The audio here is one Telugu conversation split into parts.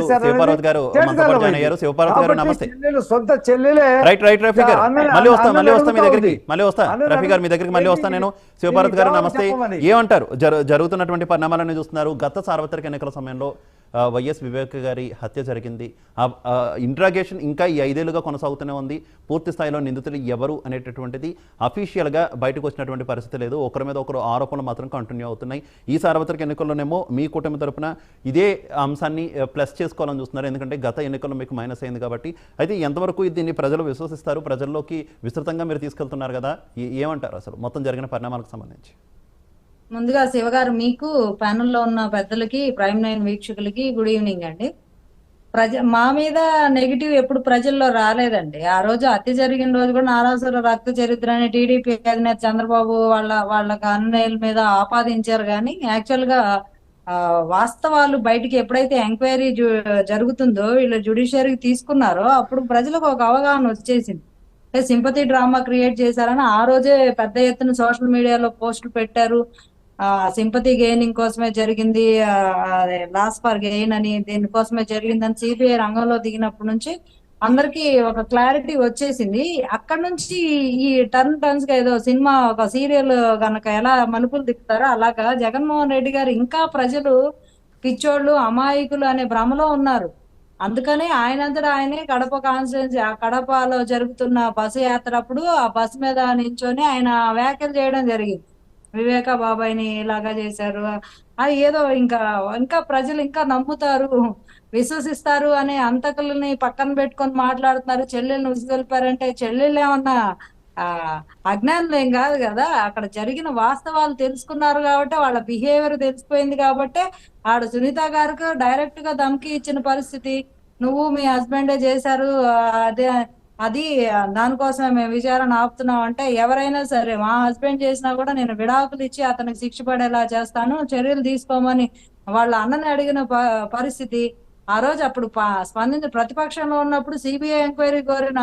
శివపార్వతి గారు అయ్యారు శివపార్వతి గారు నమస్తే. చెల్లెలు సొంత చెల్లెలే. రైట్ రైట్ రఫీ గారు. మళ్ళీ వస్తా మళ్ళీ వస్తా మీ దగ్గరికి. మళ్ళీ వస్తా. అన్నని రఫీ గారు మీ దగ్గరికి మళ్ళీ వస్తా నేను. శివపార్వతి గారు నమస్తే. ఏమంటారు? జరు- జరుగుతున్నటువంటి పరిణామాలను చూస్తున్నారు. గత సార్వత్రిక ఎన్నికల సమయంలో వైఎస్ వివేక్ గారి హత్య జరిగింది. ఇంట్రాగేషన్ ఇంకా ఈ ఐదేళ్ళుగా కొనసాగుతూనే ఉంది. పూర్తి స్థాయిలో నిందితులు ఎవరు అనేటటువంటిది అఫీషియల్గా బయటకు వచ్చినటువంటి పరిస్థితి లేదు. ఒకరి మీద ఒకరు ఆరోపణలు మాత్రం కంటిన్యూ అవుతున్నాయి. ఈ సార్వత్రిక ఎన్నికల్లోనేమో మీ కూటమి తరపున ఇదే అంశాన్ని ప్లస్ చేసుకోవాలని చూస్తున్నారు. ఎందుకంటే గత ఎన్నికల్లో మీకు మైనస్ అయింది కాబట్టి. అయితే ఎంతవరకు దీన్ని ప్రజలు విశ్వసిస్తారు? ప్రజల్లోకి విస్తృతంగా మీరు తీసుకెళ్తున్నారు కదా. ఏమంటారు అసలు? మొత్తం జరిగిన పరిణామాలకు సంబంధించి. ముందుగా శివగారు మీకు ప్యానెల్లో ఉన్న పెద్దలకి ప్రైమ్ నైన్ వీక్షకులకి గుడ్ ఈవినింగ్ అండి. ప్రజ మా మీద నెగిటివ్ ఎప్పుడు ప్రజల్లో రాలేదండి. ఆ రోజు హత్య జరిగిన రోజు కూడా నారాసుర రక్త చరిత్ర అని టీడీపీ అధినేత చంద్రబాబు వాళ్ళ వాళ్ళ అన్నయ్యల మీద ఆపాదించారు కానీ యాక్చువల్గా వాస్తవాలు బయటికి ఎప్పుడైతే ఎంక్వైరీ జరుగుతుందో వీళ్ళు జుడిషియరీకి తీసుకున్నారో అప్పుడు ప్రజలకు ఒక అవగాహన వచ్చేసింది. సింపతి డ్రామా క్రియేట్ చేశారని ఆ రోజే పెద్ద ఎత్తున సోషల్ మీడియాలో పోస్టులు పెట్టారు. సింపతి గెయినింగ్ కోసమే జరిగింది లాస్ ఫర్ గెయిన్ అని దీనికోసమే జరిగిందని సిబిఐ రంగంలో దిగినప్పటి నుంచి అందరికి ఒక క్లారిటీ వచ్చేసింది. అక్కడ నుంచి ఈ టర్న్ టర్న్స్గా ఏదో సినిమా ఒక సీరియల్ గనక ఎలా మలుపులు తిప్పుతారో అలాగా జగన్మోహన్ రెడ్డి గారు ఇంకా ప్రజలు పిచ్చోళ్ళు అమాయకులు అనే భ్రమలో ఉన్నారు. అందుకని ఆయనంతటా ఆయనే కడప కాన్స్టిట్యున్సీ ఆ కడపలో జరుగుతున్న బస్సు యాత్ర అప్పుడు ఆ బస్సు మీద నించొని ఆయన వ్యాఖ్యలు చేయడం జరిగింది. వివేక బాబాయ్ని ఇలాగా చేశారు. అది ఏదో ఇంకా ఇంకా ప్రజలు ఇంకా నమ్ముతారు విశ్వసిస్తారు అనే అంతకులని పక్కన పెట్టుకొని మాట్లాడుతున్నారు. చెల్లెల్ని ఉసిగొల్పారంటే చెల్లెళ్ళు ఏమన్నా ఆ అజ్ఞానులు ఏం కాదు కదా. అక్కడ జరిగిన వాస్తవాలు తెలుసుకున్నారు కాబట్టి వాళ్ళ బిహేవియర్ తెలిసిపోయింది కాబట్టి ఆడ సునీత గారికి డైరెక్ట్గా ధమ్కి ఇచ్చిన పరిస్థితి. నువ్వు మీ హస్బెండే చేశారు అదే అది దానికోసం మేము విచారణ ఆపుతున్నాం అంటే ఎవరైనా సరే మా హస్బెండ్ చేసినా కూడా నేను విడాకులు ఇచ్చి అతనికి శిక్ష పడేలా చేస్తాను చర్యలు తీసుకోమని వాళ్ళ అన్నని అడిగిన ప- పరిస్థితి. ఆ రోజు అప్పుడు ప- స్పందించి ప్రతిపక్షంలో ఉన్నప్పుడు సిబిఐ ఎంక్వైరీ కోరిన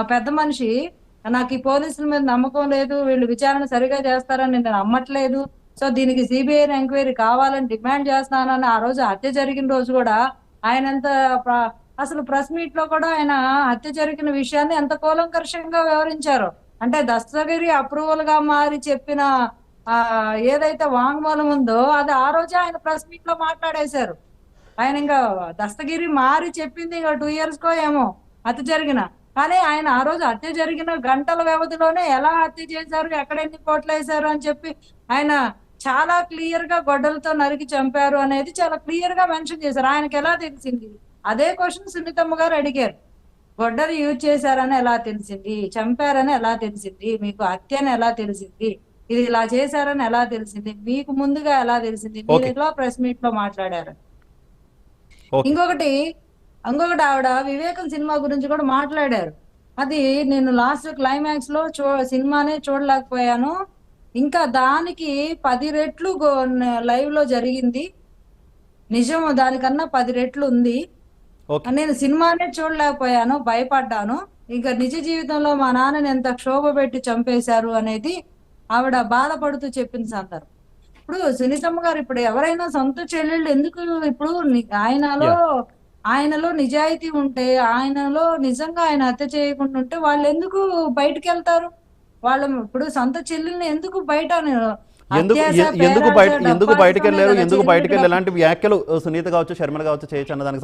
పెద్ద మనిషి నాకు ఈ పోలీసుల మీద నమ్మకం లేదు వీళ్ళు విచారణ సరిగా చేస్తారని నేను నమ్మట్లేదు. సో దీనికి సిబిఐ ఎంక్వైరీ కావాలని డిమాండ్ చేస్తున్నానని ఆ రోజు హత్య జరిగిన రోజు కూడా ఆయనంత అసలు ప్రెస్ మీట్లో కూడా ఆయన హత్య జరిగిన విషయాన్ని ఎంత కూలంకర్షంగా వివరించారు? అంటే దస్తగిరి అప్రూవల్గా మారి చెప్పిన ఆ ఏదైతే వాంగ్మూలం ఉందో అది ఆ రోజే ఆయన ప్రెస్ మీట్లో మాట్లాడేశారు. ఆయన ఇంకా దస్తగిరి మారి చెప్పింది ఇంకా టూ ఇయర్స్ కో ఏమో హత్య జరిగిన. కానీ ఆయన ఆ రోజు హత్య జరిగిన గంటల వ్యవధిలోనే ఎలా హత్య చేశారు ఎక్కడ ఎన్ని కోట్లు వేశారు అని చెప్పి ఆయన చాలా క్లియర్గా గొడ్డలతో నరికి చంపారు అనేది చాలా క్లియర్గా మెన్షన్ చేశారు. ఆయనకి ఎలా తెలిసింది? అదే క్వశ్చన్ సునీతమ్మ గారు అడిగారు. గొడ్డలు యూజ్ చేశారని ఎలా తెలిసింది? చంపారని ఎలా తెలిసింది? మీకు హత్య అని ఎలా తెలిసింది? ఇది ఇలా చేశారని ఎలా తెలిసింది? మీకు ముందుగా ఎలా తెలిసింది? మీరు. ఎలా ప్రెస్ మీట్లో మాట్లాడారు. ఇంకొకటి ఇంకొకటి ఆవిడ వివేకం సినిమా గురించి కూడా మాట్లాడారు. అది నేను లాస్ట్ క్లైమాక్స్లో చూ సినిమానే చూడలేకపోయాను. ఇంకా దానికి పది రెట్లు లైవ్లో జరిగింది. నిజం దానికన్నా పది రెట్లు ఉంది. నేను సినిమానే చూడలేకపోయాను భయపడ్డాను. ఇంకా నిజ జీవితంలో మా నాన్నని ఎంత క్షోభ పెట్టి చంపేశారు అనేది ఆవిడ బాధపడుతూ చెప్పిన సందర్భం. ఇప్పుడు సునీతమ్మ గారు ఇప్పుడు ఎవరైనా సొంత చెల్లెళ్ళు ఎందుకు ఇప్పుడు ఆయనలో ఆయనలో నిజాయితీ ఉంటే ఆయనలో నిజంగా ఆయన హత్య చేయకుండా ఉంటే వాళ్ళు ఎందుకు బయటికి వెళ్తారు వాళ్ళు ఇప్పుడు సొంత చెల్లెల్ని ఎందుకు బయట ఎందుకు బయట బయటకు వెళ్ళారు ఎందుకు బయటకు చెల్లెలు వెళ్ళి ఎలాంటి వ్యాఖ్యలు సునీత కావచ్చు శర్మల కావచ్చు చేయొచ్చు అన్న దానికి